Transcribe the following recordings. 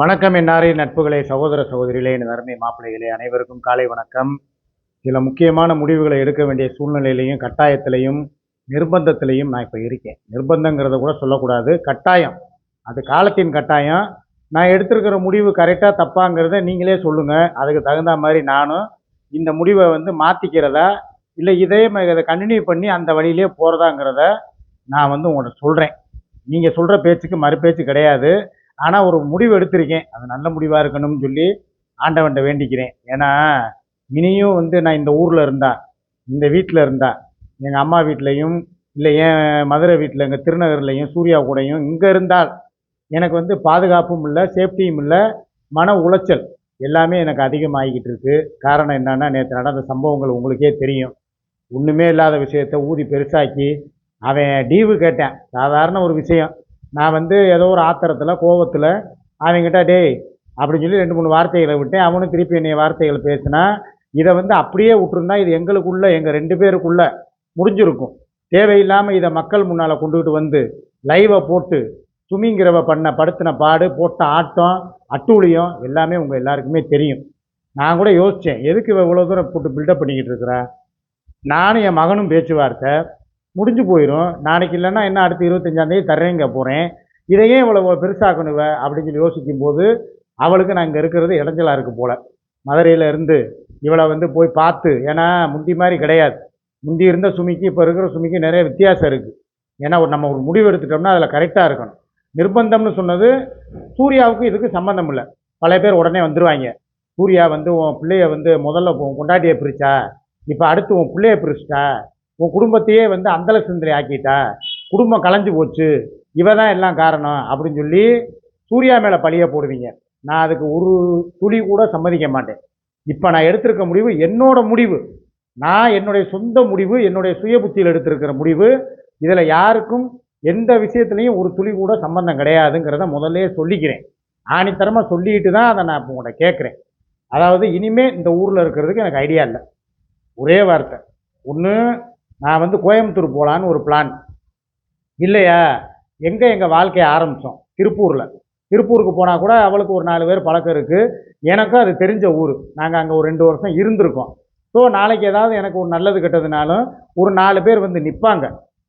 வணக்கம் என்னாரே நட்புகளே சகோதர சகோதரிகளே என் அருமை மாப்பிள்ளைகளே அனைவருக்கும் காலை வணக்கம். சில முக்கியமான முடிவுகளை எடுக்க வேண்டிய சூழ்நிலையிலையும் கட்டாயத்திலையும் நிர்பந்தத்திலையும் நான் இப்போ இருக்கேன். நிர்பந்தங்கிறத கூட சொல்லக்கூடாது. கட்டாயம். அது காலத்தின் கட்டாயம். நான் எடுத்திருக்கிற முடிவு கரெக்டாக தப்பாங்கிறத நீங்களே சொல்லுங்கள் அதுக்கு தகுந்த மாதிரி நானும் இந்த முடிவை வந்து மாற்றிக்கிறதா இல்லை இதே மாதிரி இதை கண்டினியூ பண்ணி அந்த வழியிலே போகிறதாங்கிறத நான் வந்து உங்கள்கிட்ட சொல்கிறேன் நீங்கள் சொல்கிற பேச்சுக்கு மறுபேச்சு கிடையாது. ஆனால் ஒரு முடிவு எடுத்திருக்கேன். அது நல்ல முடிவாக இருக்கணும்னு சொல்லி ஆண்டவன்ட்ட வேண்டிக்கிறேன். ஏன்னா இனியும் வந்து நான் இந்த ஊரில் இருந்தா இந்த வீட்டில் இருந்தா எங்கள் அம்மா வீட்லேயும் இல்லை என் மதுரை வீட்டில் எங்கள் திருநகர்லையும் சூர்யா கூடயும் இங்கே இருந்தால் எனக்கு வந்து பாதுகாப்பும் இல்லை சேஃப்டியும் இல்லை மன உளைச்சல் எல்லாமே எனக்கு அதிகமாகிக்கிட்டு இருக்குது காரணம் என்னன்னா நேற்று நடந்த சம்பவங்கள் உங்களுக்கே தெரியும். ஒன்றுமே இல்லாத விஷயத்த ஊதி பெருசாக்கி அவன் டீவு கேட்டேன். சாதாரண ஒரு விஷயம். நான் வந்து ஏதோ ஒரு ஆத்திரத்தில் கோவத்தில் அவங்ககிட்ட டேய் அப்படின்னு சொல்லி ரெண்டு மூணு வார்த்தைகளை விட்டேன் அவனும் திருப்பி என்னைய வார்த்தைகளை பேசினா இதை வந்து அப்படியே விட்டுருந்தா இது எங்களுக்குள்ள எங்கள் ரெண்டு பேருக்குள்ள முடிஞ்சிருக்கும். தேவையில்லாமல் இதை மக்கள் முன்னால் கொண்டுகிட்டு வந்து லைவை போட்டு சுமிங்கிறவ பண்ண படுத்தின பாடு போட்ட ஆட்டம் அட்டூழியம் எல்லாமே உங்கள் எல்லாருக்குமே தெரியும். நான் கூட யோசித்தேன் எதுக்கு இவ்வளோ தூரம் போட்டு பில்டப் பண்ணிக்கிட்டு இருக்கிறா? நானும் என் மகனும் பேச்சுவார்த்தை முடிஞ்சு போயிடும் நாளைக்கு இல்லைன்னா என்ன அடுத்து இருபத்தஞ்சாந்தேதி தர்றேங்க போகிறேன் இதையே இவ்வளோ பெருசாக்கணுவ அப்படின்னு சொல்லி யோசிக்கும் போது அவளுக்கு நான் இங்கே இருக்கிறது இடைஞ்சலாக இருக்குது போல். மதுரையில் இருந்து இவளை வந்து போய் பார்த்து ஏன்னா முந்தி மாதிரி கிடையாது. முந்தி இருந்த சுமிக்கு இப்போ இருக்கிற சுமிக்கு நிறைய வித்தியாசம் இருக்குது ஏன்னா ஒரு நம்ம ஒரு முடிவு எடுத்துட்டோம்னா அதில் கரெக்டாக இருக்கணும். நிர்பந்தம்னு சொன்னது சூர்யாவுக்கு இதுக்கு சம்மந்தம் இல்லை. பல பேர் உடனே வந்துடுவாங்க சூர்யா வந்து உன் பிள்ளைய வந்து முதல்ல கொண்டாட்டியை பிரித்தா இப்போ அடுத்து உன் பிள்ளைய பிரிச்சிட்டா உன் குடும்பத்தையே வந்து அந்தல சிந்தனை ஆக்கிட்டா. குடும்பம் கலைஞ்சு போச்சு. இவ தான் எல்லாம் காரணம் அப்படின்னு சொல்லி சூர்யா மேலே பழிய போடுவீங்க. நான் அதுக்கு ஒரு துளி கூட சம்மதிக்க மாட்டேன். இப்போ நான் எடுத்திருக்க முடிவு என்னோட முடிவு. நான் என்னுடைய சொந்த முடிவு என்னுடைய சுய புத்தியில் எடுத்திருக்கிற முடிவு. இதில் யாருக்கும் எந்த விஷயத்துலையும் ஒரு துளி கூட சம்மந்தம் கிடையாதுங்கிறத முதல்ல சொல்லிக்கிறேன். ஆணித்தரமாக சொல்லிட்டு தான் அதை நான் இப்போ உங்கள்கிட்ட கேட்குறேன். அதாவது இனிமேல் இந்த ஊரில் இருக்கிறதுக்கு எனக்கு ஐடியா இல்லை. ஒரே வார்த்தை. ஒன்று நான் வந்து கோயம்புத்தூர் போகலான்னு ஒரு பிளான் இல்லையா? எங்கே எங்கள் வாழ்க்கையை ஆரம்பித்தோம் திருப்பூரில். திருப்பூருக்கு போனால் கூட அவளுக்கு ஒரு நாலு பேர் பழக்கம் இருக்குது எனக்கும் அது தெரிஞ்ச ஊர். நாங்கள் அங்கே ஒரு ரெண்டு வருஷம் இருந்திருக்கோம். ஸோ நாளைக்கு ஏதாவது எனக்கு ஒரு நல்லது கெட்டதுனாலும் ஒரு நாலு பேர் வந்து நிற்பாங்க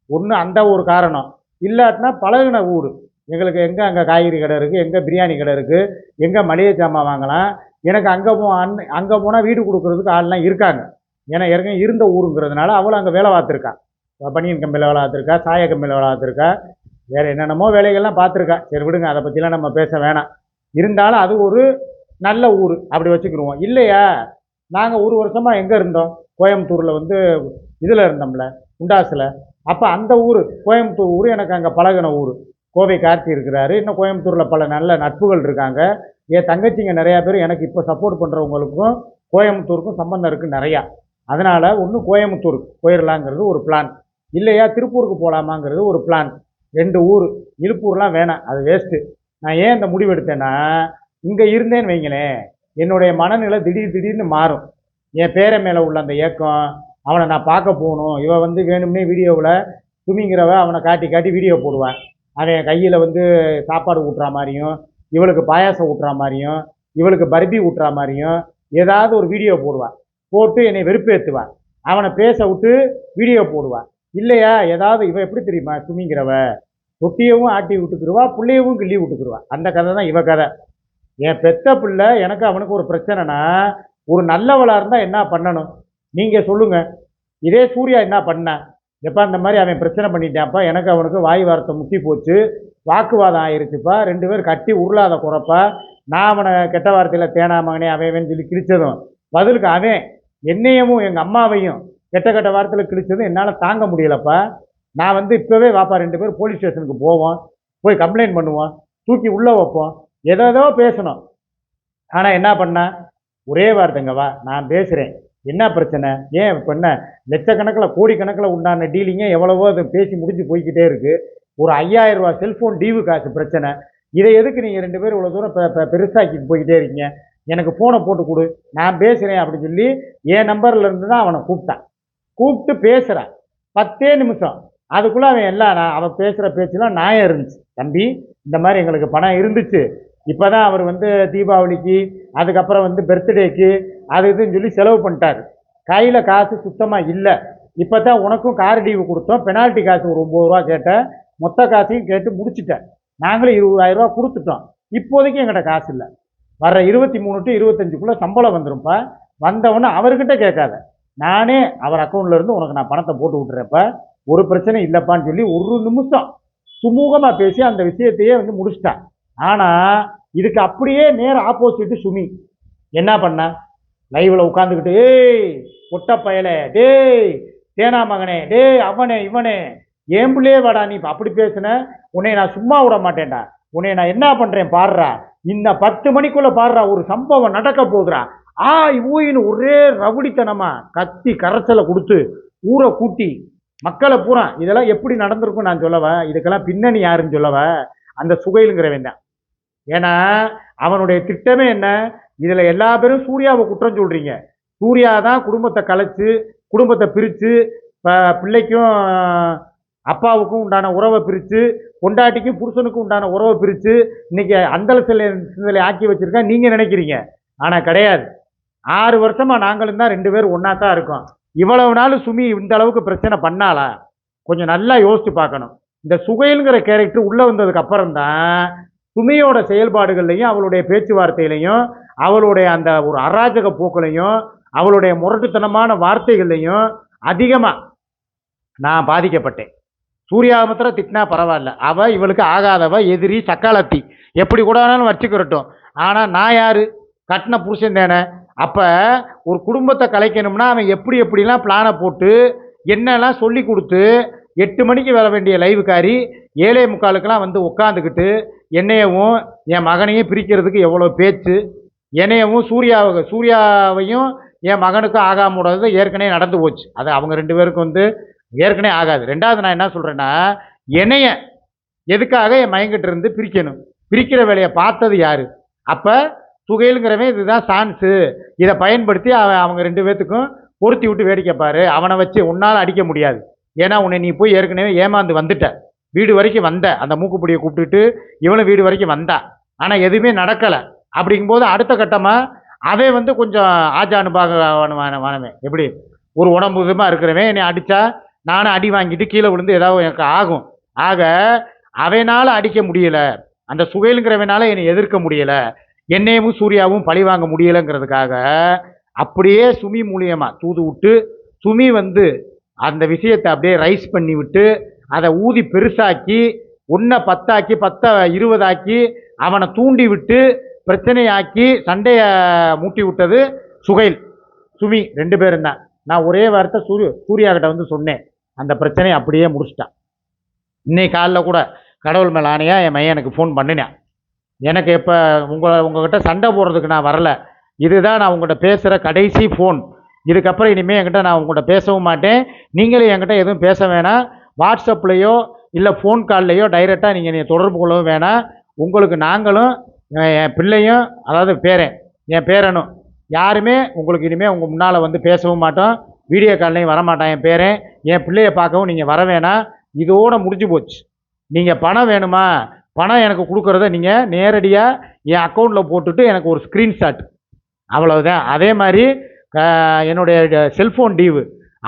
ஒன்று அந்த ஒரு காரணம். இல்லாட்டினா பழகின ஊர். எங்களுக்கு எங்கே அங்கே காய்கறி கடை இருக்குது எங்கே பிரியாணி கடை இருக்குது எங்கே மளிகை சாமான் வாங்கலாம். எனக்கு அங்கே போ அன் அங்கே போனால் வீடு கொடுக்குறதுக்கு ஆள்லாம் இருக்காங்க. ஏன்னா ஏற்கனவே இருந்த ஊருங்கிறதுனால அவளும் அங்கே வேலை பார்த்துருக்கா. பனியன் கம்பியில் வேலை பார்த்துருக்கா சாய கம்பியில் வேலை பார்த்துருக்கா. வேறு என்னென்னமோ வேலைகள்லாம் பார்த்துருக்கா. சரி விடுங்க அதை பற்றிலாம் நம்ம பேச வேணாம். இருந்தாலும் அது ஒரு நல்ல ஊர் அப்படி வச்சுக்கிடுவோம் இல்லையா? நாங்கள் ஒரு வருஷமாக எங்கே இருந்தோம்? கோயம்புத்தூரில் வந்து இதில் இருந்தோம்ல உண்டாசில் அப்போ அந்த ஊர் கோயம்புத்தூர் ஊர் எனக்கு அங்கே பழகின ஊர். கோவை கார்த்தி இருக்கிறாரு. இன்னும் கோயம்புத்தூரில் பல நல்ல நட்புகள் இருக்காங்க. என் தங்கச்சிங்க நிறையா பேர் எனக்கு இப்போ சப்போர்ட் பண்ணுறவங்களுக்கும் கோயம்புத்தூருக்கும் சம்பந்தம் இருக்குது நிறையா. அதனால் ஒன்று கோயம்புத்தூர் போயிடலாங்கிறது ஒரு பிளான் இல்லையா திருப்பூருக்கு போகலாமாங்கிறது ஒரு பிளான் ரெண்டு ஊர். இழுப்பூர்லாம் வேணாம் அது வேஸ்ட்டு நான் ஏன் இந்த முடிவு எடுத்தேன்னா இங்கே இருந்தேன்னு வைங்களேன் என்னுடைய மனநிலை திடீர் திடீர்னு மாறும். என் பேரை மேலே உள்ள அந்த ஏக்கம் அவனை நான் பார்க்க போகணும் இவன் வந்து வேணும்னே வீடியோவில் துமிங்கிறவ அவனை காட்டி காட்டி வீடியோ போடுவான். அவன் கையில் வந்து சாப்பாடு ஊட்டுற மாதிரியும் இவளுக்கு பாயாசம் ஊட்டுற மாதிரியும் இவளுக்கு பர்பி ஊட்டுற மாதிரியும் ஏதாவது ஒரு வீடியோ போடுவான். போட்டு என்னை வெறுப்பேற்றுவான் அவனை பேச விட்டு வீடியோ போடுவான் இல்லையா? ஏதாவது இவன் எப்படி தெரியுமா? துணிங்கிறவ. தொட்டியவும் ஆட்டி விட்டுக்குருவா பிள்ளையவும் கிள்ளி விட்டுக்குருவா. அந்த கதை தான் இவ கதை. என் பெத்த பிள்ளை எனக்கு அவனுக்கு ஒரு பிரச்சனைனா ஒரு நல்லவளாக இருந்தால் என்ன பண்ணணும்? நீங்கள் சொல்லுங்கள் இதே சூர்யா என்ன பண்ண? எப்போ அந்த மாதிரி அவன் பிரச்சனை பண்ணிட்டான்ப்பா எனக்கு அவனுக்கு வாய் வார்த்தை முட்டி போச்சு வாக்குவாதம் ஆயிருச்சுப்பா ரெண்டு பேர் கட்டி உருளாத குறப்பா நான் அவனை கெட்ட வார்த்தையில் தேனா மகனே அவன் சொல்லி கிழிச்சதும். பதிலுக்கு அவன் என்னையவும் எங்கள் அம்மாவையும் கெட்ட கெட்ட வாரத்தில் கிழிச்சதும் என்னால் தாங்க முடியலப்பா. நான் வந்து இப்போவே வாப்பா ரெண்டு பேரும் போலீஸ் ஸ்டேஷனுக்கு போவோம். போய் கம்ப்ளைண்ட் பண்ணுவோம். தூக்கி உள்ளே வைப்போம். ஏதோ பேசணும். ஆனால் என்ன பண்ண? ஒரே வார்த்தைங்க வா நான் பேசுகிறேன் என்ன பிரச்சனை? ஏன் இப்போ என்ன? லட்சக்கணக்கில் கோடிக்கணக்கில் உண்டான டீலிங்கே எவ்வளவோ அது பேசி முடிஞ்சு போய்கிட்டே இருக்குது ஒரு ஐயாயிரம் ரூபா செல்ஃபோன் டீவு காசு பிரச்சனை. இதை எதுக்கு நீங்கள் ரெண்டு பேரும் இவ்வளோ தூரம் பெருசாக்கிட்டு போய்கிட்டே இருக்கீங்க? எனக்கு ஃபோனை போட்டு கொடு. நான் பேசுகிறேன் அப்படின்னு சொல்லி என் நம்பர்லேருந்து தான் அவனை கூப்பிட்டான். கூப்பிட்டு பேசுகிறான் பத்தே நிமிஷம். அதுக்குள்ளே அவன் எல்லாம் நான் அவன் பேசுகிற பேச்செல்லாம் நியாயம் இருந்துச்சு. தம்பி இந்த மாதிரி எங்களுக்கு பணம் இருந்துச்சு. இப்போ தான் அவர் வந்து தீபாவளிக்கு அதுக்கப்புறம் வந்து பர்த்டேக்கு அது இதுன்னு சொல்லி செலவு பண்ணிட்டாரு. கையில் காசு சுத்தமாக இல்லை. இப்போ தான் உனக்கும் கார் டியூ கொடுத்தோம். பெனால்ட்டி காசு ஒரு ஒம்பது ரூபா கேட்டேன். மொத்த காசையும் கேட்டு முடிச்சுட்டேன். நாங்களும் இருபதாயிரரூவா கொடுத்துட்டோம். இப்போதைக்கு எங்கள்கிட்ட காசு இல்லை. வர்ற இருபத்தி மூணு டு இருபத்தஞ்சுக்குள்ளே சம்பளம் வந்துரும்ப்பா. வந்தவொன்னே அவர்கிட்ட கேட்காத. நானே அவர் அக்கௌண்ட்லேருந்து உனக்கு நான் பணத்தை போட்டு விட்டுறப்ப ஒரு பிரச்சனை இல்லைப்பான்னு சொல்லி ஒரு நிமிஷம் சுமூகமாக பேசி அந்த விஷயத்தையே வந்து முடிச்சிட்டான் ஆனால் இதுக்கு அப்படியே நேர் ஆப்போசிட்டு சுமி. என்ன பண்ண? லைவில் உட்காந்துக்கிட்டு ஏய் ஒட்ட பயலே டேய் தேனா மகனே டேய் அவனே இவனே ஏன் பிள்ளையே வாடா நீ? இப்போ அப்படி பேசுன உன்னை நான் சும்மா விட மாட்டேன்டா. உன்னை நான் என்ன பண்ணுறேன் பாடுறா. இந்த பத்து மணிக்குள்ளே பாடுறா. ஒரு சம்பவம் நடக்க போகுறா ஆ ஊயின்னு ஒரே ரவுடித்தனமா கத்தி கரைச்சலை கொடுத்து ஊரை கூட்டி மக்களை பூரா இதெல்லாம் எப்படி நடந்திருக்கும் நான் சொல்லவா? இதுக்கெல்லாம் பின்னணி யாருன்னு சொல்லவ? அந்த சுகையிலுங்கிறவன் தான். ஏன்னா அவனுடைய திட்டமே என்ன? இதில் எல்லா பேரும் சூர்யாவை குற்றம் சொல்கிறீங்க சூர்யா தான் குடும்பத்தை கலைச்சு குடும்பத்தை பிரித்து பிள்ளைக்கும் அப்பாவுக்கும் உண்டான உறவை பிரித்து பொண்டாட்டிக்கும் புருஷனுக்கும் உண்டான உறவை பிரித்து இன்றைக்கி அந்தல சிலை சிந்தலை ஆக்கி வச்சிருக்கேன் நீங்கள் நினைக்கிறீங்க. ஆனால் கிடையாது. ஆறு வருஷமாக நாங்களும் தான் ரெண்டு பேரும் ஒன்றா தான் இருக்கோம். இவ்வளவு நாள் சுமி இந்த அளவுக்கு பிரச்சனை பண்ணாளா? கொஞ்சம் நல்லா யோசித்து பார்க்கணும். இந்த சுகைங்கிற கேரக்டர் உள்ளே வந்ததுக்கு அப்புறம் தான் சுமியோட செயல்பாடுகள்லையும் அவளுடைய பேச்சுவார்த்தையிலையும் அவளுடைய அந்த ஒரு அராஜக போக்களையும் அவளுடைய முரட்டுத்தனமான வார்த்தைகள்லையும் அதிகமாக நான் பாதிக்கப்பட்டேன். சூர்யா மாத்திரம் திட்டினா பரவாயில்ல. அவள் இவளுக்கு ஆகாதவ எதிரி சக்காலத்தி. எப்படி கூட வேணாலும் வச்சுக்கிறட்டும் ஆனால் நான் யார்? கட்டின புருஷன் தானே. அப்போ ஒரு குடும்பத்தை கலைக்கணும்னா அவன் எப்படி எப்படிலாம் பிளானை போட்டு என்னெல்லாம் சொல்லி கொடுத்து எட்டு மணிக்கு வர வேண்டிய லைவுக்காரி ஏழே முக்காலுக்கெல்லாம் வந்து உட்காந்துக்கிட்டு என்னையவும் என் மகனையும் பிரிக்கிறதுக்கு எவ்வளோ பேச்சு? என்னையவும் சூர்யாவை சூர்யாவையும் என் மகனுக்கும் ஆகாம விடாதது ஏற்கனவே நடந்து போச்சு. அது அவங்க ரெண்டு பேருக்கும் வந்து ஏற்கனவே ஆகாது. ரெண்டாவது நான் என்ன சொல்கிறேன்னா என்னைய எதுக்காக என் மயங்கிட்ட இருந்து பிரிக்கணும்? பிரிக்கிற வேலையை பார்த்தது யார்? அப்போ சுகைலுங்கிறவன் இதுதான் சான்ஸு. இதை பயன்படுத்தி அவன் அவங்க ரெண்டு பேர்த்துக்கும் பொருத்தி விட்டு வேடிக்கை பாரு. அவனை வச்சு உன்னால் அடிக்க முடியாது. ஏன்னா உன்னை நீ போய் ஏற்கனவே ஏமாந்து வந்துட்ட. வீடு வரைக்கும் வந்த. அந்த மூக்குப்பிடியை கூப்பிட்டுட்டு இவனும் வீடு வரைக்கும் வந்தா. ஆனால் எதுவுமே நடக்கலை. அப்படிங்கும்போது அடுத்த கட்டமாக அவன் வந்து கொஞ்சம் ஆஜானுபாகவானவன் எப்படி? ஒரு உடம்பு விதமாக இருக்கிறவன் என்னை அடித்தா நானும் அடி வாங்கிட்டு கீழே விழுந்து ஏதாவது எனக்கு ஆகும். ஆக அவனால் அடிக்க முடியல. அந்த சுகைலுங்கிறவனால என்னை எதிர்க்க முடியல. என்னையும் சூர்யாவும் பழி வாங்க முடியலைங்கிறதுக்காக அப்படியே சுமி மூலியமாக தூது விட்டு சுமி வந்து அந்த விஷயத்தை அப்படியே ரைஸ் பண்ணி விட்டு அதை ஊதி பெருசாக்கி ஒன்றை பத்தாக்கி பத்தை இருபதாக்கி அவனை தூண்டி விட்டு பிரச்சனையாக்கி சண்டையை மூட்டி விட்டது சுகைல். சுமி ரெண்டு பேரும் தான். நான் ஒரே வார்த்தை சூரிய சூர்யா கிட்ட வந்து சொன்னேன். அந்த பிரச்சனையை அப்படியே முடிச்சிட்டான். இன்னைக்கு காலைல கூட கடவுள் மேல ஆணையா என் மையன் எனக்கு ஃபோன் பண்ணினேன். எனக்கு இப்போ உங்களை உங்ககிட்ட சண்டை போடுறதுக்கு நான் வரல. இதுதான் நான் உங்கள்கிட்ட பேசுகிற கடைசி ஃபோன் இதுக்கப்புறம் இனிமேல் என்கிட்ட நான் உங்கள்கிட்ட பேசவும் மாட்டேன். நீங்களும் என்கிட்ட எதுவும் பேச வேணாம். வாட்ஸ்அப்லேயோ இல்லை ஃபோன் கால்லையோ டைரெக்டாக நீங்கள் நீங்கள் தொடர்பு கொள்ளவும் வேணாம். உங்களுக்கு நாங்களும் என் பிள்ளையும் அதாவது பேரன் என் பேரனும் யாருமே உங்களுக்கு இனிமேல் உங்கள் முன்னால் வந்து பேசவும் மாட்டோம். வீடியோ கால்லையும் வரமாட்டான். என் பேரன் என் பிள்ளைய பார்க்கவும் நீங்கள் வர வேணாம் இதோட முடிஞ்சு போச்சு. நீங்கள் பணம் வேணுமா? பணம் எனக்கு கொடுக்குறத நீங்கள் நேரடியாக என் அக்கௌண்ட்டில் போட்டுட்டு எனக்கு ஒரு ஸ்க்ரீன்ஷாட் அவ்வளவுதான். அதே மாதிரி என்னுடைய செல்ஃபோன் டீவு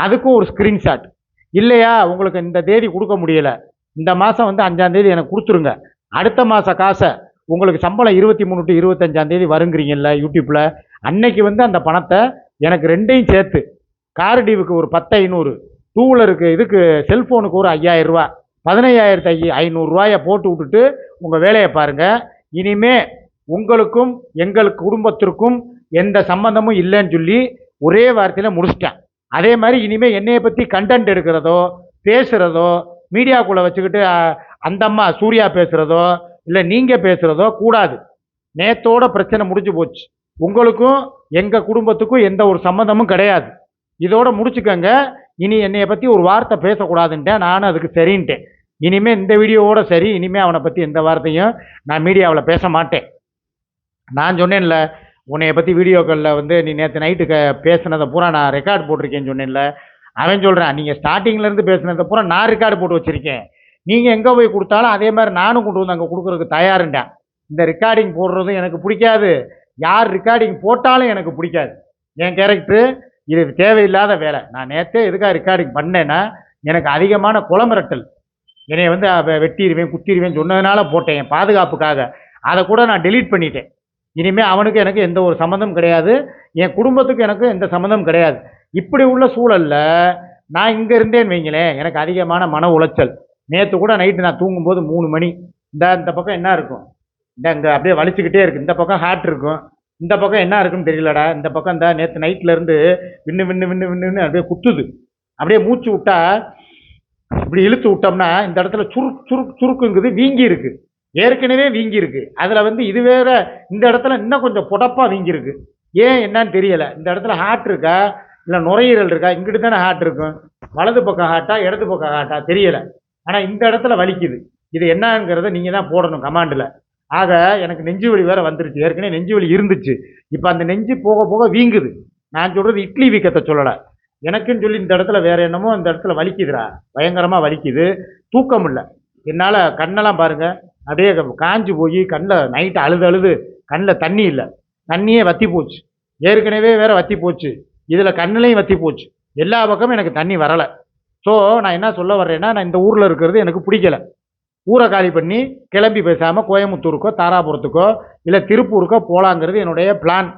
அதுக்கும் ஒரு ஸ்க்ரீன்ஷாட் இல்லையா? உங்களுக்கு இந்த தேதி கொடுக்க முடியல. இந்த மாதம் வந்து அஞ்சாந்தேதி எனக்கு கொடுத்துருங்க. அடுத்த மாத காசை உங்களுக்கு சம்பளம் இருபத்தி மூணு டு இருபத்தஞ்சாந்தேதி வருங்கிறீங்கல்ல யூடியூப்பில் அன்னைக்கு வந்து அந்த பணத்தை எனக்கு ரெண்டையும் சேர்த்து கார் டீவுக்கு ஒரு பத்து ஐநூறு டூ வீலருக்கு இதுக்கு செல்ஃபோனுக்கு ஒரு ஐயாயிரம் ரூபா ஐ ஐநூறுரூவாயை போட்டு விட்டுட்டு உங்கள் வேலையை பாருங்கள் இனிமே உங்களுக்கும் எங்கள் குடும்பத்திற்கும் எந்த சம்பந்தமும் இல்லைன்னு சொல்லி ஒரே வார்த்தையில் முடிச்சிட்டேன். அதே மாதிரி இனிமேல் என்னைய பற்றி கண்டென்ட் எடுக்கிறதோ பேசுகிறதோ மீடியாக்குள்ளே வச்சுக்கிட்டு அந்தம்மா அந்த அம்மா சூர்யா பேசுகிறதோ இல்லை நீங்கள் பேசுகிறதோ கூடாது. நேத்தோட பிரச்சனை முடிஞ்சு போச்சு. உங்களுக்கும் எங்கள் குடும்பத்துக்கும் எந்த ஒரு சம்மந்தமும் கிடையாது. இதோட முடிச்சுக்கோங்க. இனி என்னைய பற்றி ஒரு வார்த்தை பேசக்கூடாதுன்ட்டேன். நானும் அதுக்கு சரின்ட்டேன். இனிமே இந்த வீடியோவோட சரி. இனிமே அவனை பற்றி எந்த வார்த்தையும் நான் மீடியாவில் பேச மாட்டேன். நான் சொன்னேன்ல உன்னைய பற்றி வீடியோக்களில் வந்து நீ நேற்று நைட்டு க பேசுனதை பூரா நான் ரெக்கார்ட் போட்டிருக்கேன்னு சொன்னேன்ல. அவன் சொல்கிறான் நீங்கள் ஸ்டார்டிங்லேருந்து பேசுனதை பூரா நான் ரெக்கார்டு போட்டு வச்சுருக்கேன். நீங்கள் எங்கே போய் கொடுத்தாலும் அதே மாதிரி நானும் கொண்டு வந்து அங்கே கொடுக்குறதுக்கு தயாருண்டேன் இந்த ரெக்கார்டிங் போடுறதும் எனக்கு பிடிக்காது. யார் ரெக்கார்டிங் போட்டாலும் எனக்கு பிடிக்காது. என் கேரக்டரு இது தேவையில்லாத வேலை. நான் நேற்றே எதுக்காக ரெக்கார்டிங் பண்ணேன்னா எனக்கு அதிகமான குளமிரட்டல் என்னை வந்து வெட்டிடுவேன் குத்திடுவேன் சொன்னதுனால போட்டேன் என் பாதுகாப்புக்காக. அதை கூட நான் டெலீட் பண்ணிட்டேன். இனிமேல் அவனுக்கு எனக்கு எந்த ஒரு சம்மந்தம் கிடையாது. என் குடும்பத்துக்கு எனக்கு எந்த சம்மந்தம் கிடையாது. இப்படி உள்ள சூழலில் நான் இங்கே இருந்தேன்னு வைங்களேன் எனக்கு அதிகமான மன உளைச்சல். நேற்று கூட நைட்டு நான் தூங்கும்போது மூணு மணி. இந்த இந்த பக்கம் என்ன இருக்கும்? இந்த இங்கே அப்படியே வலிச்சுக்கிட்டே இருக்குது இந்த பக்கம் ஹார்ட் இருக்கும். இந்த பக்கம் என்ன இருக்குன்னு தெரியலடா. இந்த பக்கம் இந்த நேற்று நைட்லேருந்து விண்ணு விண்ணு விண்ணு விண்ணுன்னு அப்படியே குத்துது. அப்படியே மூச்சு விட்டா இப்படி இழுத்து விட்டோம்னா இந்த இடத்துல சுருக்கு சுருக்கு சுருக்குங்குது வீங்கி இருக்கு ஏற்கனவே வீங்கி இருக்கு அதில் வந்து இது வேற இந்த இடத்துல இன்னும் கொஞ்சம் புடப்பாக வீங்கி இருக்கு ஏன் என்னன்னு தெரியலை. இந்த இடத்துல ஹார்ட் இருக்கா? இல்லை நுரையீரல் இருக்கா? இங்கிட்டு தானே ஹார்ட் இருக்கும். வலது பக்கம் ஹார்ட்டா இடது பக்கம் ஹார்ட்டா தெரியலை. ஆனால் இந்த இடத்துல வலிக்குது. இது என்னங்கிறத நீங்கள் தான் போடணும் கமாண்டில் ஆக எனக்கு நெஞ்சு வலி வேறு வந்துருச்சு. ஏற்கனவே நெஞ்சு வலி இருந்துச்சு. இப்போ அந்த நெஞ்சு போக போக வீங்குது. நான் சொல்கிறது இட்லி வீக்கத்தை சொல்லலை. எனக்குன்னு சொல்லி இந்த இடத்துல வேறு என்னமோ இந்த இடத்துல வலிக்குதுடா. பயங்கரமாக வலிக்குது. தூக்கம் இல்லை. என்னால் கண்ணெல்லாம் பாருங்க. அப்படியே காஞ்சு போய் கண்ணில் நைட்டு அழுது அழுது கண்ணில் தண்ணி இல்லை. தண்ணியே வத்தி போச்சு. ஏற்கனவே வேற வத்தி போச்சு. இதில் கண்ணிலையும் வத்தி போச்சு. எல்லா பக்கமும் எனக்கு தண்ணி வரலை. ஸோ நான் என்ன சொல்ல வர்றேன்னா நான் இந்த ஊரில் இருக்கிறது எனக்கு பிடிக்கல. ஊரை காலி பண்ணி கிளம்பி பேசாமல் கோயம்புத்தூருக்கோ தாராபுரத்துக்கோ இல்லை திருப்பூருக்கோ போகலாங்கிறது என்னுடைய பிளான்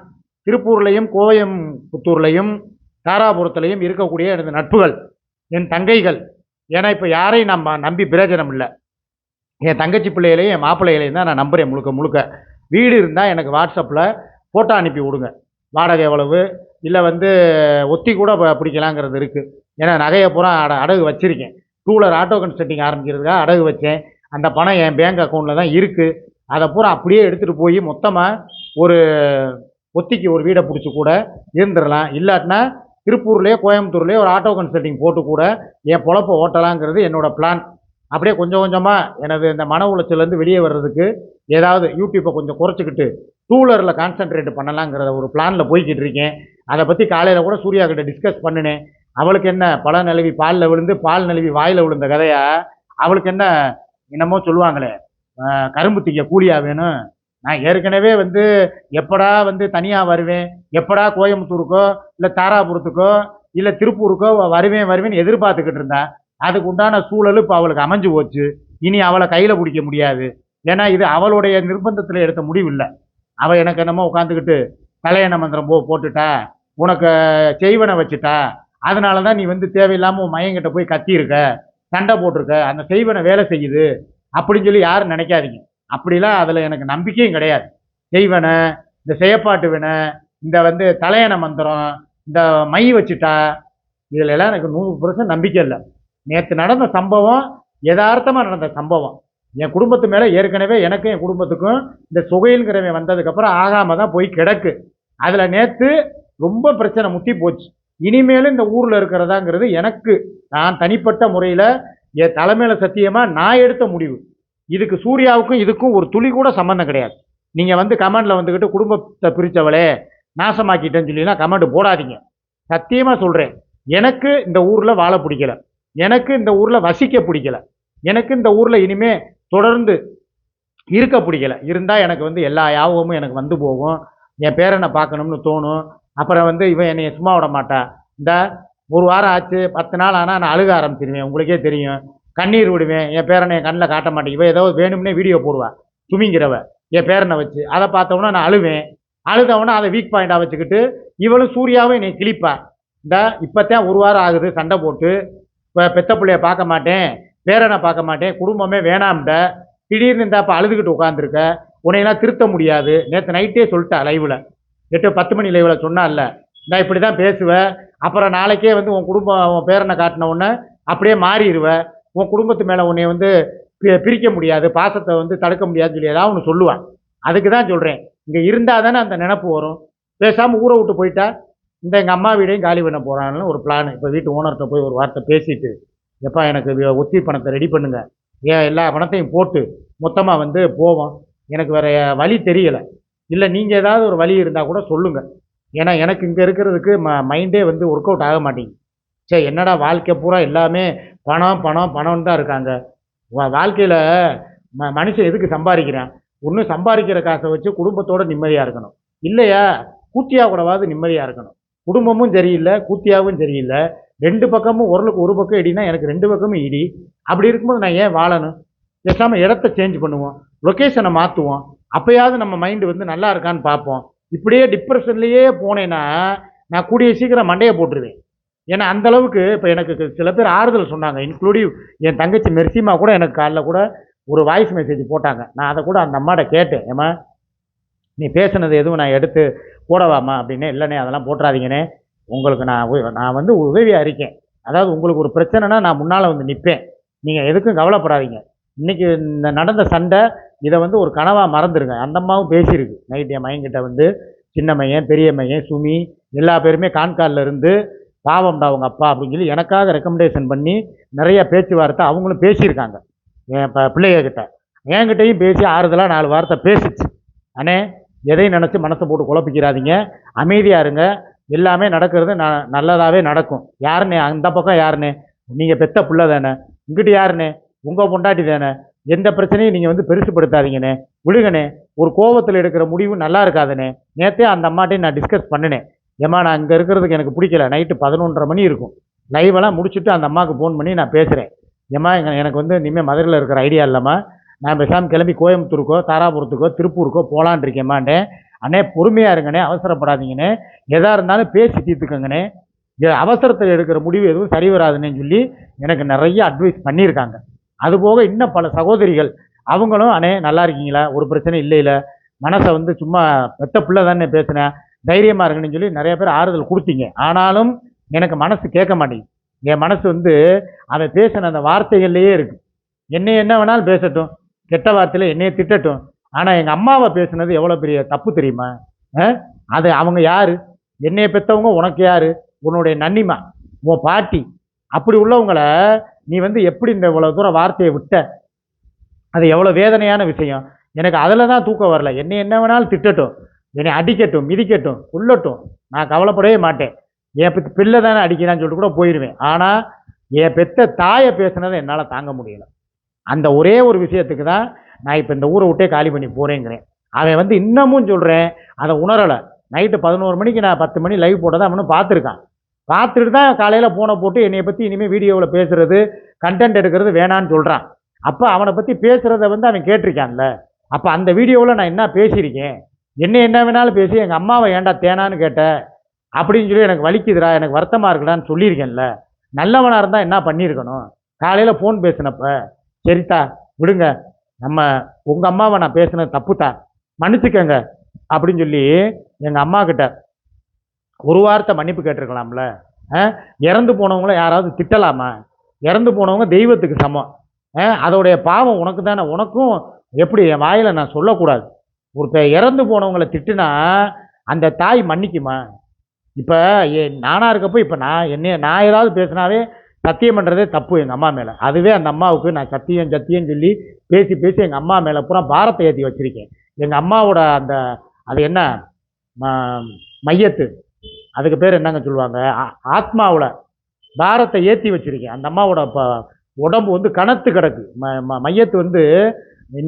திருப்பூர்லேயும் கோயம்புத்தூர்லேயும் தாராபுரத்துலையும் இருக்கக்கூடிய எனது நட்புகள் என் தங்கைகள். ஏன்னா இப்போ யாரையும் நம்ம நம்பி பிரயோஜனம் இல்லை. என் தங்கச்சி பிள்ளைகளையும் என் மாப்பிள்ளைகளையும் தான் நான் நம்புகிறேன் முழுக்க முழுக்க. வீடு இருந்தால் எனக்கு வாட்ஸ்அப்பில் ஃபோட்டோ அனுப்பி விடுங்க. வாடகை எவ்வளவு? இல்லை வந்து ஒத்தி கூட ப- பிடிக்கலாங்கிறது இருக்குது ஏன்னா நகையை பூரா அட அடகு வச்சுருக்கேன். டூலர் ஆட்டோ கன்ஸ்ட்ரக்டிங் ஆரம்பிக்கிறதுக்காக அடகு வச்சேன். அந்த பணம் என் பேங்க் அக்கௌண்ட்டில் தான் இருக்குது அதை பூரா அப்படியே எடுத்துகிட்டு போய் மொத்தமாக ஒரு ஒத்திக்கு ஒரு வீடை பிடிச்சி கூட இருந்துடலாம். இல்லாட்டினா திருப்பூர்லேயோ கோயம்புத்தூர்லேயே ஒரு ஆட்டோ கன்சல்ட்டிங் போட்டு கூட என் பொழப்பை ஓட்டலாங்கிறது என்னோடய பிளான் அப்படியே கொஞ்சம் கொஞ்சமாக எனது இந்த மன உளைச்சலேருந்து வெளியே வர்றதுக்கு ஏதாவது யூடியூப்பை கொஞ்சம் குறைச்சிக்கிட்டு டூலரில் கான்சென்ட்ரேட் பண்ணலாங்கிற ஒரு பிளானில் போய்கிட்டு இருக்கேன். அதை பற்றி காலையில் கூட சூர்யா கிட்ட டிஸ்கஸ் பண்ணினேன். அவளுக்கு என்ன பழ நழுவி பாலில் விழுந்து பால் நழுவி வாயில் விழுந்த கதையாக அவளுக்கு என்ன என்னமோ சொல்லுவாங்களே கரும்பு திங்க கூலியா வேணும். நான் ஏற்கனவே வந்து எப்படா வந்து தனியாக வருவேன்? எப்படா கோயம்புத்தூருக்கோ இல்லை தாராபுரத்துக்கோ இல்லை திருப்பூருக்கோ வருவேன் வருவேன்னு எதிர்பார்த்துக்கிட்டு இருந்தேன் அதுக்கு உண்டான சூழல் இப்போ அவளுக்கு அமைஞ்சு போச்சு. இனி அவளை கையில் பிடிக்க முடியாது. ஏன்னா இது அவளுடைய நிர்பந்தத்தில் எடுத்த முடிவு இல்லை அவள் எனக்கு என்னமோ உட்காந்துக்கிட்டு கல்யாண மந்திரம் போ போட்டுட்டா உனக்கு செய்வனை வச்சுட்டா அதனால தான் நீ வந்து தேவையில்லாமல் மயங்கிட்ட போய் கத்தியிருக்க. சண்டை போட்டிருக்க அந்த செய்வனை வேலை செய்யுது அப்படின்னு சொல்லி யாரும் நினைக்காதீங்க. அப்படிலாம் அதில் எனக்கு நம்பிக்கையும் கிடையாது. செய்வனை இந்த செயப்பாட்டு வினை இந்த வந்து தலையண மந்திரம் இந்த மை வச்சுட்டா இதிலெல்லாம் எனக்கு நூறு பர்சன்ட் நம்பிக்கை இல்லை. நேற்று நடந்த சம்பவம் யதார்த்தமாக நடந்த சம்பவம். என் குடும்பத்து மேலே ஏற்கனவே எனக்கும் என் குடும்பத்துக்கும் இந்த சுகையில்ங்கிறவன் வந்ததுக்கப்புறம் ஆகாமல் தான் போய் கிடக்கு. அதில் நேற்று ரொம்ப பிரச்சனை முத்தி போச்சு. இனிமேலும் இந்த ஊரில் இருக்கிறதாங்கிறது எனக்கு நான் தனிப்பட்ட முறையில் என் தலைமையில் சத்தியமாக நான் எடுத்த முடிவு. இதுக்கு சூர்யாவுக்கும் இதுக்கும் ஒரு துளி கூட சம்மந்தம் கிடையாது. நீங்கள் வந்து கமெண்டில் வந்துக்கிட்டு குடும்பத்தை பிரித்தவளே நாசமாக்கிட்டேன்னு சொல்லிலாம் கமெண்ட் போடாதீங்க. சத்தியமாக சொல்கிறேன் எனக்கு இந்த ஊரில் வாழ பிடிக்கல. எனக்கு இந்த ஊரில் வசிக்க பிடிக்கல. எனக்கு இந்த ஊரில் இனிமே தொடர்ந்து இருக்க பிடிக்கல. இருந்தால் எனக்கு வந்து எல்லா யாபகமும் எனக்கு வந்து போகும். என் பேரனை பார்க்கணும்னு தோணும். அப்புறம் வந்து இவன் என்னை சும்மா விட மாட்டா. இந்த ஒரு வாரம் ஆச்சு பத்து நாள் ஆனால் நான் அழுக ஆரம்பிச்சிருவேன். உங்களுக்கே தெரியும். கண்ணீர் விடுவேன். என் பேரனை என் கண்ணில் காட்ட மாட்டேன். இவன் ஏதோ வேணும்னே வீடியோ போடுவேன் துமிங்கிறவ என் பேரனை வச்சு. அதை பார்த்தவொன்னே நான் அழுவேன். அழுதவொன்னே அதை வீக் பாயிண்டாக வச்சுக்கிட்டு இவளும் சூர்யாவும் என்னை கிழிப்பா. இந்த இப்போத்தான் ஒரு வாரம் ஆகுது சண்டை போட்டு. இப்போ பெத்த பிள்ளைய பார்க்க மாட்டேன். பேரனை பார்க்க மாட்டேன். குடும்பமே வேணாம்ட. திடீர்னு இந்த அப்போ அழுதுகிட்டு உட்காந்துருக்க உன்னையெல்லாம் திருத்த முடியாது. நேற்று நைட்டே சொல்லிட்டா லைவில் எட்டு பத்து மணி லைவில் சொன்னால நான் இப்படி தான் பேசுவேன் அப்புறம் நாளைக்கே வந்து உன் குடும்பம் உன் பேரனை காட்டின உடனே அப்படியே மாறிடுவ. உன் குடும்பத்து மேலே உன்னை வந்து பி- பிரிக்க முடியாது. பாசத்தை வந்து தடுக்க முடியாதுன்னு சொல்லி ஏதாவது ஒன்று சொல்லுவான் அதுக்கு தான் சொல்கிறேன் இங்கே இருந்தால் தானே அந்த நினப்பு வரும். பேசாமல் ஊரை விட்டு போயிட்டா இந்த எங்கள் அம்மா வீடையும் காலி பண்ண போகிறான்னு ஒரு பிளான் இப்போ வீட்டு ஓனர்கிட்ட போய் ஒரு வார்த்தை பேசிட்டு எப்பா எனக்கு ஒத்தி பணத்தை ரெடி பண்ணுங்கள் ஏன் எல்லா பணத்தையும் போட்டு மொத்தமாக வந்து போவோம். எனக்கு வேறு வழி தெரியலை. இல்லை நீங்கள் ஏதாவது ஒரு வழி இருந்தால் கூட சொல்லுங்கள் ஏன்னா எனக்கு இங்கே இருக்கிறதுக்கு ம மைண்டே வந்து ஒர்க் அவுட் ஆக மாட்டேங்குது. சே என்னடா வாழ்க்கை பூரா எல்லாமே பணம் பணம் பணம்னு தான் இருக்காங்க. வா வாழ்க்கையில் ம மனுஷன் எதுக்கு சம்பாதிக்கிறேன்? ஒன்று சம்பாதிக்கிற காசை வச்சு குடும்பத்தோட நிம்மதியாக இருக்கணும். இல்லையா? கூத்தியாக கூடவாது நிம்மதியாக இருக்கணும். குடும்பமும் சரியில்லை கூத்தியாவும் சரியில்லை. ரெண்டு பக்கமும் ஒருளுக்கு ஒரு பக்கம் இடினா எனக்கு ரெண்டு பக்கமும் இடி. அப்படி இருக்கும்போது நான் ஏன் வாழணும்? பேசாமல் இடத்த சேஞ்ச் பண்ணுவோம். லொக்கேஷனை மாற்றுவோம் அப்போயாவது நம்ம மைண்டு வந்து நல்லா இருக்கான்னு பார்ப்போம். இப்படியே டிப்ரெஷன்லேயே போனேன்னா நான் கூடிய சீக்கிரம் மண்டையை போட்டுருவேன். ஏன்னா அந்த அளவுக்கு இப்போ எனக்கு சில பேர் ஆறுதல் சொன்னாங்க. இன்க்ளூடிவ் என் தங்கச்சி மெர்சிமா கூட எனக்கு காலைல கூட ஒரு வாய்ஸ் மெசேஜ் போட்டாங்க. நான் அதை கூட அந்த அம்மாட்ட கேட்டேன். ஏம்மா நீ பேசுனது எதுவும் நான் எடுத்து போடவாமா அப்படின்னு. இல்லைண்ணே அதெல்லாம் போட்டுறாதீங்கண்ணே. உங்களுக்கு நான் நான் வந்து உதவியாக இருக்கேன். அதாவது உங்களுக்கு ஒரு பிரச்சனைனா நான் முன்னால் வந்து நிற்பேன் நீங்கள் எதுக்கும் கவலைப்படாதீங்க. இன்றைக்கி இந்த நடந்த சண்டை இதை வந்து ஒரு கனவாக மறந்துடுங்க அந்த அம்மாவும் பேசியிருக்கு. நைட் என் மையன்கிட்ட வந்து சின்ன மையன் பெரிய மையன் சுமி எல்லா பேருமே கான்காலில் இருந்து பாவம்டா அவங்க அப்பா அப்படின்னு சொல்லி எனக்காக ரெக்கமெண்டேஷன் பண்ணி நிறைய பேச்சுவார்த்தை அவங்களும் பேசியிருக்காங்க. என் இப்போ பிள்ளைகிட்ட என்கிட்டையும் பேசி ஆறுதலாக நாலு வார்த்தை பேசிச்சு. அண்ணே எதையும் நினச்சி மனசை போட்டு குழப்பிக்கிறாதீங்க. அமைதியாக இருங்க. எல்லாமே நடக்கிறது ந நல்லதாகவே நடக்கும். யாருண்ணே? அந்த பக்கம் யாருண்ணே? நீங்கள் பெத்த பிள்ளை தானே. உங்ககிட்ட யாருண்ணே? உங்கள் பொண்டாட்டி தானே? எந்த பிரச்சனையும் நீங்கள் வந்து பெருசுப்படுத்தாதீங்கண்ணே விழுகண்ணே ஒரு கோவத்தில் எடுக்கிற முடிவு நல்லா இருக்காதுண்ணே. நேற்றே அந்த அம்மாட்டையும் நான் டிஸ்கஸ் பண்ணினேன் ஏம்மா நான் அங்கே இருக்கிறதுக்கு எனக்கு பிடிக்கல. நைட்டு பதினொன்றரை மணி இருக்கும். லைவெல்லாம் முடிச்சுட்டு அந்த அம்மாவுக்கு ஃபோன் பண்ணி நான் பேசுகிறேன் ஏம்மா எங்க- எனக்கு வந்து இனிமேல் மதுரையில் இருக்கிற ஐடியா இல்லைம்மா. நான் பேசாமல் கிளம்பி கோயம்புத்தூருக்கோ தாராபுரத்துக்கோ திருப்பூருக்கோ போகலான் இருக்கேம்மாண்டே. அண்ணே பொறுமையாக இருங்கண்ணே. அவசரப்படாதீங்கண்ணே. எதாக இருந்தாலும் பேசி தீர்த்துக்கங்கண்ணே. இது அவசரத்தில் எடுக்கிற முடிவு எதுவும் சரி வராதுன்னு சொல்லி எனக்கு நிறைய அட்வைஸ் பண்ணியிருக்காங்க. அதுபோக இன்னும் பல சகோதரிகள் அவங்களும் அண்ணே நல்லா இருக்கீங்களா? ஒரு பிரச்சனை இல்லையில. மனசை வந்து சும்மா பெத்த பிள்ளை தானே பேசினேன் தைரியமாக இருக்குன்னு சொல்லி நிறைய பேர் ஆறுதல் கொடுத்தீங்க. ஆனாலும் எனக்கு மனசு கேட்க மாட்டேங்குது. என் மனசு வந்து அவன் பேசின அந்த வார்த்தைகள்லேயே இருக்குது என்னை என்ன வேணாலும் பேசட்டும். கெட்ட வார்த்தையில் என்னையை திட்டட்டும். ஆனால் எங்கள் அம்மாவை பேசுனது எவ்வளோ பெரிய தப்பு தெரியுமா? அது அவங்க யார்? என்னைய பெற்றவங்க உனக்கு யார்? உன்னுடைய நன்னிமா உன் பாட்டி. அப்படி உள்ளவங்களை நீ வந்து எப்படி இந்த இவ்வளோ தூரம் வார்த்தையை விட்ட? அது எவ்வளோ வேதனையான விஷயம். எனக்கு அதில் தான் தூக்கம் வரல. என்னை என்ன வேணாலும் திட்டட்டும். என்னை அடிக்கட்டும் மிதிக்கட்டும் உள்ளட்டும் நான் கவலைப்படவே மாட்டேன். என் பெத்த பிள்ளை தானே அடிக்கிறான்னு சொல்லிட்டு கூட போயிடுவேன் ஆனால் என் பெத்த தாயை பேசுனதை என்னால் தாங்க முடியல. அந்த ஒரே ஒரு விஷயத்துக்கு தான் நான் இப்போ இந்த ஊரை விட்டே காலி பண்ணி போகிறேங்கிறேன் அவன் வந்து இன்னமும் சொல்கிறேன் அதை உணரலை. நைட்டு பதினோரு மணிக்கு நான் பத்து மணி லைவ் போட்டதை அவனும் பார்த்துருக்கான். பார்த்துட்டு தான் காலையில் ஃபோனை போட்டு என்னை பற்றி இனிமேல் வீடியோவில் பேசுகிறது கண்டென்ட் எடுக்கிறது வேணான்னு சொல்கிறான் அப்போ அவனை பற்றி பேசுகிறத வந்து அவன் கேட்டிருக்கான்ல. அப்போ அந்த வீடியோவில் நான் என்ன பேசியிருக்கேன்? என்ன என்ன வேணாலும் பேசி எங்கள் அம்மாவை ஏன்டா தேனான்னு கேட்டேன் அப்படின்னு சொல்லி எனக்கு வலிக்குதுடா எனக்கு வருத்தமாக இருக்குடான்னு சொல்லியிருக்கேன்ல. நல்லவனாக இருந்தால் என்ன பண்ணியிருக்கணும்? காலையில் ஃபோன் பேசினப்ப சரித்தா விடுங்க நம்ம உங்கள் அம்மாவை நான் பேசினது தப்புத்தா மன்னிச்சுக்கங்க அப்படின்னு சொல்லி எங்கள் அம்மா கிட்ட ஒரு வார்த்தை மன்னிப்பு கேட்டிருக்கலாம்ல? ஆ? இறந்து போனவங்கள யாராவது திட்டலாமா? இறந்து போனவங்க தெய்வத்துக்கு சமம். ஆ? அதோடைய பாவம் உனக்கு தானே. உனக்கும் எப்படி என் வாயில் நான் சொல்லக்கூடாது. ஒருத்தர் இறந்து போனவங்கள திட்டுனா அந்த தாய் மன்னிக்குமா? இப்போ நானாக இருக்கப்போ இப்போ நான் என்ன நான் ஏதாவது பேசினாவே சத்தியம் பண்ணுறதே தப்பு எங்கள் அம்மா மேலே. அதுவே அந்த அம்மாவுக்கு நான் சத்தியம் சத்தியம் சொல்லி பேசி பேசி எங்கள் அம்மா மேலே பூரா பாரத்தை ஏற்றி வச்சுருக்கேன். எங்கள் அம்மாவோட அந்த அது என்ன? மையத்து. அதுக்கு பேர் என்னங்க சொல்லுவாங்க? ஆத்மாவில் பாரத்தை ஏற்றி வச்சுருக்கேன். அந்த அம்மாவோட இப்போ உடம்பு வந்து கனத்து கிடக்கு. ம ம- மையத்து வந்து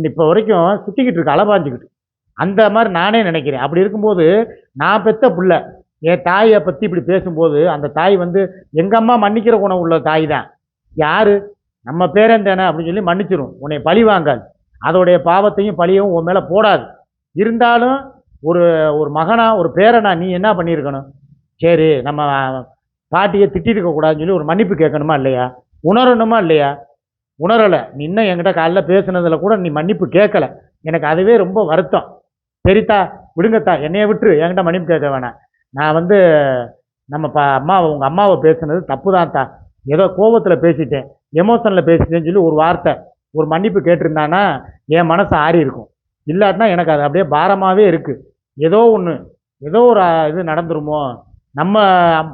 இப்போ வரைக்கும் சுற்றிக்கிட்டு இருக்கு அலபாஞ்சிக்கிட்டு. அந்த மாதிரி நானே நினைக்கிறேன். அப்படி இருக்கும்போது நான் பெத்த பிள்ளை என் தாயை பற்றி இப்படி பேசும்போது அந்த தாய் வந்து எங்கள் அம்மா மன்னிக்கிற குணம் உள்ள தாய் தான். யார்? நம்ம பேரன் தானே அப்படின்னு சொல்லி மன்னிச்சிரும். உன்னை பழி வாங்காது. அதோடைய பாவத்தையும் பழியவும் உன் மேலே போடாது. இருந்தாலும் ஒரு ஒரு மகனா ஒரு பேரனா நீ என்ன பண்ணியிருக்கணும்? சரி நம்ம பாட்டியை திட்டிருக்க கூடாதுன்னு சொல்லி ஒரு மன்னிப்பு கேட்கணுமா இல்லையா? உணரணுமா இல்லையா? உணரலை. நீ இன்னும் என்கிட்ட காலைல பேசுனதில் கூட நீ மன்னிப்பு கேட்கல. எனக்கு அதுவே ரொம்ப வருத்தம். சரித்தா விடுங்கத்தா என்னைய விட்டுரு. என்கிட்ட மன்னிப்பு கேட்க வேணாம். நான் வந்து நம்ம பா அம்மாவை உங்கள் அம்மாவை பேசுனது தப்பு தான்த்தா ஏதோ கோவத்தில் பேசிட்டேன். எமோஷனில் பேசிட்டேன்னு சொல்லி ஒரு வார்த்தை ஒரு மன்னிப்பு கேட்டிருந்தானா என் மனசு ஆறி இருக்கும். இல்லாட்டினா எனக்கு அது அப்படியே பாரமாகவே இருக்குது ஏதோ ஒன்று ஏதோ ஒரு இது நடந்துருமோ? நம்ம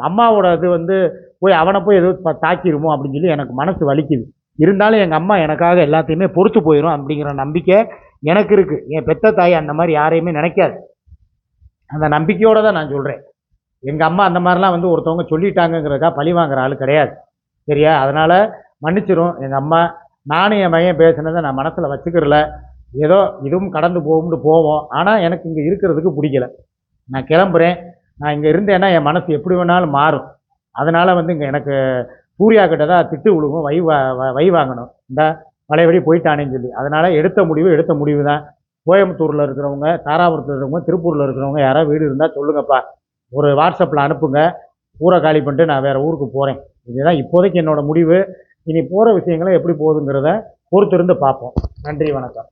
அம்மாவோட இது வந்து போய் அவனை போய் ஏதோ தாக்கிடுமோ அப்படின்னு சொல்லி எனக்கு மனசு வலிக்குது. இருந்தாலும் எங்கள் அம்மா எனக்காக எல்லாத்தையுமே பொறுத்து போயிடும் அப்படிங்கிற நம்பிக்கை எனக்கு இருக்குது என் பெத்த தாய் அந்த மாதிரி யாரையுமே நினைக்காது. அந்த நம்பிக்கையோடு தான் நான் சொல்கிறேன் எங்கள் அம்மா அந்த மாதிரிலாம் வந்து ஒருத்தவங்க சொல்லிட்டாங்கங்கிறதுக்காக பழி வாங்குற ஆள் கிடையாது. சரியா? அதனால் மன்னிச்சிரும். எங்கள் அம்மா நானும் என் பையன் பேசுனதை நான் மனசில் வச்சுக்கிறல. ஏதோ இதுவும் கடந்து போகும்னு போவோம். ஆனால் எனக்கு இங்கே இருக்கிறதுக்கு பிடிக்கல. நான் கிளம்புறேன். நான் இங்கே இருந்தேன்னா என் மனசு எப்படி வேணாலும் மாறும். அதனால் வந்து இங்கே எனக்கு சூர்யா கிட்ட தான் திட்டு விழுகும் வை வா வ- வை வாங்கணும். இந்த பழையபடி போயிட்டானேன்னு சொல்லி. அதனால் எடுத்த முடிவு எடுத்த முடிவு தான். கோயம்புத்தூரில் இருக்கிறவங்க தாராபுரத்தில் இருக்கிறவங்க திருப்பூரில் இருக்கிறவங்க யாராவது வீடு இருந்தால் சொல்லுங்கப்பா. ஒரு வாட்ஸ்அப்பில் அனுப்புங்க. ஊரை காலி பண்ணிட்டு நான் வேறு ஊருக்கு போகிறேன் இதுதான் இப்போதைக்கு என்னோடய முடிவு. இனி போகிற விஷயங்களை எப்படி போகுதுங்கிறத பொறுத்திருந்து பார்ப்போம். நன்றி வணக்கம்.